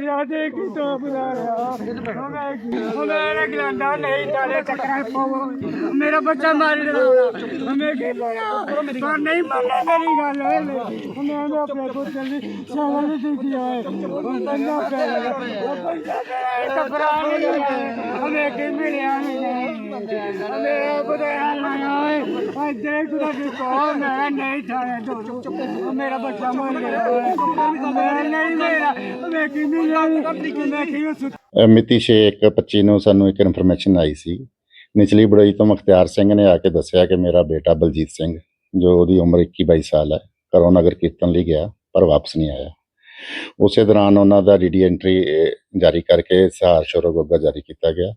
ਦੱਸਿਆ ਦੇ ਕੀ ਤੋਂ ਬੁਲਾਇਆ ਉਹਨੇ ਇਹਨੇ ਗਲੰਡਾ ਨਹੀਂ ਡਾਲੇ ਚੱਕਰਾਂ ਪਵੋ ਮੇਰਾ ਬੱਚਾ ਮਾਰ ਦੇਣਾ। ਉਹਨੇ ਕੀ ਪਰ ਨਹੀਂ ਮੰਨਦਾ ਮੇਰੀ ਗੱਲ ਉਹਨੇ ਉਹਨੇ ਆਪਣੇ ਪੁੱਤ ਦੀ ਸਾਲਾ ਹੋਏ ਉਹ ਬੰਦਾ ਪਿਆ। ਉਹ ਬੰਦਾ ਪਿਆ ਕਬਰਾਂ ਨਹੀਂ ਉਹਨੇ ਕੀ ਮਿਲਿਆ ਨਹੀਂ ਉਹਨੇ ਬੁਲਾਇਆ ਨਹੀਂ ਓਏ ਓਏ ਦੇ ਕੁਦਾ ਕੀ ਕੋ ਮੈਂ ਨਹੀਂ ਥਾਣੇ ਤੋਂ। ਚੁੱਪ ਚੁੱਪ ਉਹ ਮੇਰਾ ਬੱਚਾ ਮਰ ਗਿਆ। ਓਏ ਮੈਂ ਨਹੀਂ ਮੇਰਾ। ਮੈਂ ਕੀ ਮਿਲਿਆ ਮੈਂ ਕੀ ਉਸ ਅ, ਮਿਤੀ 6/1/25 ਨੂੰ ਸਾਨੂੰ ਇੱਕ ਇਨਫੋਰਮੇਸ਼ਨ ਆਈ ਸੀ। ਨਿਚਲੀ ਬੜੋਈ ਤੋਂ ਮੁਖਤਿਆਰ ਸਿੰਘ ਨੇ ਆ ਕੇ ਦੱਸਿਆ ਕਿ ਮੇਰਾ ਬੇਟਾ ਬਲਜੀਤ ਸਿੰਘ ਜੋ ਉਹਦੀ ਉਮਰ 21-22 ਸਾਲ ਹੈ ਘਰੋਂ ਨਗਰ ਕੀਰਤਨ ਲਈ ਗਿਆ ਪਰ ਵਾਪਸ ਨਹੀਂ ਆਇਆ। ਉਸੇ ਦੌਰਾਨ ਉਹਨਾਂ ਦਾ ਡੀਡੀ ਐਂਟਰੀ ਜਾਰੀ ਕਰਕੇ ਸਹਾਰ ਸ਼ੋਰੋ ਗੋਗਾ ਜਾਰੀ ਕੀਤਾ ਗਿਆ।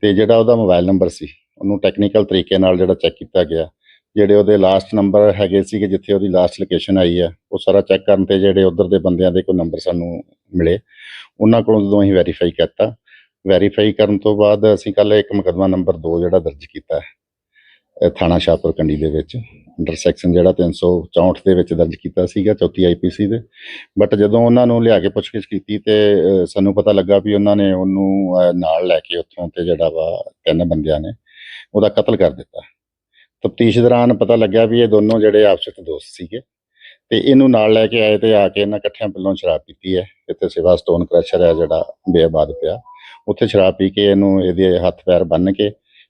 ਤੇ ਜਿਹੜਾ ਉਹਦਾ ਮੋਬਾਈਲ ਨੰਬਰ ਸੀ ਉਹਨੂੰ ਟੈਕਨੀਕਲ ਤਰੀਕੇ ਨਾਲ ਜਿਹੜਾ ਚੈੱਕ ਕੀਤਾ ਗਿਆ ਜਿਹੜੇ ਉਹਦੇ ਲਾਸਟ ਨੰਬਰ ਹੈਗੇ ਸੀਗੇ, ਜਿੱਥੇ ਉਹਦੀ ਲਾਸਟ ਲੋਕੇਸ਼ਨ ਆਈ ਹੈ ਉਹ ਸਾਰਾ ਚੈੱਕ ਕਰਨ ਤੇ ਜਿਹੜੇ ਉਧਰ ਦੇ ਬੰਦਿਆਂ ਦੇ ਕੋਈ ਨੰਬਰ ਸਾਨੂੰ ਮਿਲੇ। ਉਹਨਾਂ ਕੋਲੋਂ ਜਦੋਂ ਅਸੀਂ ਵੈਰੀਫਾਈ ਕੀਤਾ ਵੈਰੀਫਾਈ ਕਰਨ ਤੋਂ ਬਾਅਦ ਅਸੀਂ ਕੱਲ ਇੱਕ ਮੁਕੱਦਮਾ ਨੰਬਰ 2 ਜਿਹੜਾ ਦਰਜ ਕੀਤਾ ਹੈ ਥਾਣਾ ਸ਼ਾਹਪੁਰ ਕੰਡੀ ਦੇ ਵਿੱਚ ਅੰਡਰ ਸੈਕਸ਼ਨ ਜਿਹੜਾ 364 ਦੇ ਵਿੱਚ ਦਰਜ ਕੀਤਾ ਸੀਗਾ, ਚੌਥੀ ਆਈਪੀਸੀ ਦੇ। ਬਟ ਜਦੋਂ ਉਹਨਾਂ ਨੂੰ ਲਿਆ ਕੇ ਪੁੱਛਗਿੱਛ ਕੀਤੀ ਤੇ ਸਾਨੂੰ ਪਤਾ ਲੱਗਾ ਵੀ ਉਹਨਾਂ ਨੇ ਉਹਨੂੰ ਨਾਲ ਲੈ ਕੇ ਉੱਥੋਂ ਤੇ ਜਿਹੜਾ ਵਾ ਤਿੰਨ ਬੰਦਿਆਂ ਨੇ ਉਹਦਾ ਕਤਲ ਕਰ ਦਿੱਤਾ। ਤਫਤੀਸ਼ ਦੌਰਾਨ ਪਤਾ ਲੱਗਿਆ ਵੀ ਇਹ ਦੋਨੋਂ ਜਿਹੜੇ ਆਪਸ ਵਿੱਚ ਦੋਸਤ ਸੀਗੇ ਤੇ ਇਹਨੂੰ ਨਾਲ ਲੈ ਕੇ ਆਏ ਤੇ ਆ ਕੇ ਇਹਨਾਂ ਇਕੱਠਿਆਂ ਪਹਿਲੋਂ ਸ਼ਰਾਬ ਪੀਤੀ ਹੈ। ਇੱਥੇ ਸਿਵਾ ਸਟੋਨ ਕ੍ਰਸ਼ਰ ਹੈ ਜਿਹੜਾ ਬੇਆਬਾਦ ਪਿਆ। ਉੱਥੇ ਸ਼ਰਾਬ ਪੀ ਕੇ ਇਹਨੂੰ ਇਹਦੇ ਹੱਥ ਪੈਰ ਬੰਨ੍ਹ ਕੇ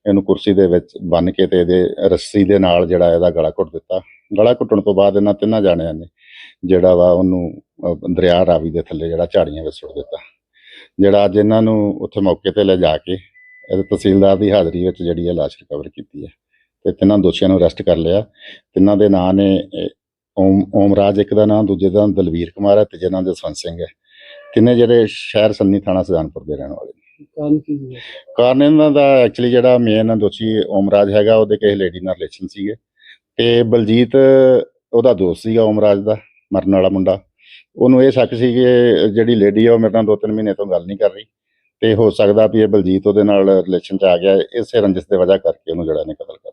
ਇਹਨੂੰ ਕੁਰਸੀ ਦੇ ਵਿੱਚ ਬੰਨ੍ਹ ਕੇ ਤੇ ਇਹਦੇ ਰੱਸੀ ਦੇ ਨਾਲ ਜਿਹੜਾ ਇਹਦਾ ਗਲਾ ਘੁੱਟ ਦਿੱਤਾ। ਗਲਾ ਘੁੱਟਣ ਤੋਂ ਬਾਅਦ ਇਹਨਾਂ ਤਿੰਨਾਂ ਜਾਣਿਆਂ ਨੇ ਜਿਹੜਾ ਵਾ ਉਹਨੂੰ ਦਰਿਆ ਰਾਵੀ ਦੇ ਥੱਲੇ ਜਿਹੜਾ ਝਾੜੀਆਂ ਵਿੱਚ ਸੁੱਟ ਦਿੱਤਾ। ਜਿਹੜਾ ਅੱਜ ਇਹਨਾਂ ਨੂੰ ਉੱਥੇ ਮੌਕੇ ਤੇ ਲੈ ਜਾ ਕੇ ਇਹਦੇ ਤਹਿਸੀਲਦਾਰ ਦੀ ਹਾਜ਼ਰੀ ਵਿੱਚ ਜਿਹੜੀ ਇਹ ਲਾਸ਼ ਰਿਕਵਰ ਕੀਤੀ ਹੈ। ਤੇ ਤਿੰਨਾਂ ਦੋਸ਼ੀਆਂ ਨੂੰ ਅਰੈਸਟ ਕਰ ਲਿਆ। ਤਿੰਨਾਂ ਦੇ ਨਾਂ ਨੇ ਓਮ ਓਮਰਾਜ ਇੱਕ ਦਾ ਨਾਮ ਦੂਜੇ ਦਾ ਨਾਂ ਦਲਵੀਰ ਕੁਮਾਰ ਹੈ ਤੇ ਜਿਹਨਾਂ ਦੇ ਜਸਵੰਤ ਸਿੰਘ ਹੈ। ਤਿੰਨੇ ਜਿਹੜੇ ਸ਼ਹਿਰ ਸੰਨੀ ਥਾਣਾ ਸੁਜਾਨਪੁਰ ਦੇ ਰਹਿਣ ਵਾਲੇ ਨੇ। ਕਾਨ ਕੀ ਹੈ ਕਾਰਨ ਇਹਨਾਂ ਦਾ ਐਕਚੁਅਲੀ ਜਿਹੜਾ ਮੇਨ ਦੋਸ਼ੀ ਓਮਰਾਜ ਹੈਗਾ ਉਹਦੇ ਕਿਸੇ ਲੇਡੀ ਨਾਲ ਰਿਲੇਸ਼ਨ ਸੀਗੇ। ਤੇ ਬਲਜੀਤ ਉਹਦਾ ਦੋਸਤ ਸੀਗਾ ਓਮਰਾਜ ਦਾ ਮਰਨ ਵਾਲਾ ਮੁੰਡਾ। ਉਹਨੂੰ ਇਹ ਸ਼ੱਕ ਸੀ ਕਿ ਜਿਹੜੀ ਲੇਡੀ ਆ ਉਹ ਮੇਰੇ ਨਾਲ ਦੋ ਤਿੰਨ ਮਹੀਨੇ ਤੋਂ ਗੱਲ ਨਹੀਂ ਕਰ ਰਹੀ। ਤੇ ਹੋ ਸਕਦਾ ਵੀ ਇਹ ਬਲਜੀਤ ਉਹਦੇ ਨਾਲ ਰਿਲੇਸ਼ਨ 'ਚ ਆ ਗਿਆ ਇਸੇ ਰੰਜਿਸ਼ ਦੇ ਵਜ੍ਹਾ ਕਰਕੇ ਉਹਨੂੰ ਜਿਹੜਾ ਨੇ ਕਤਲ ਕਰ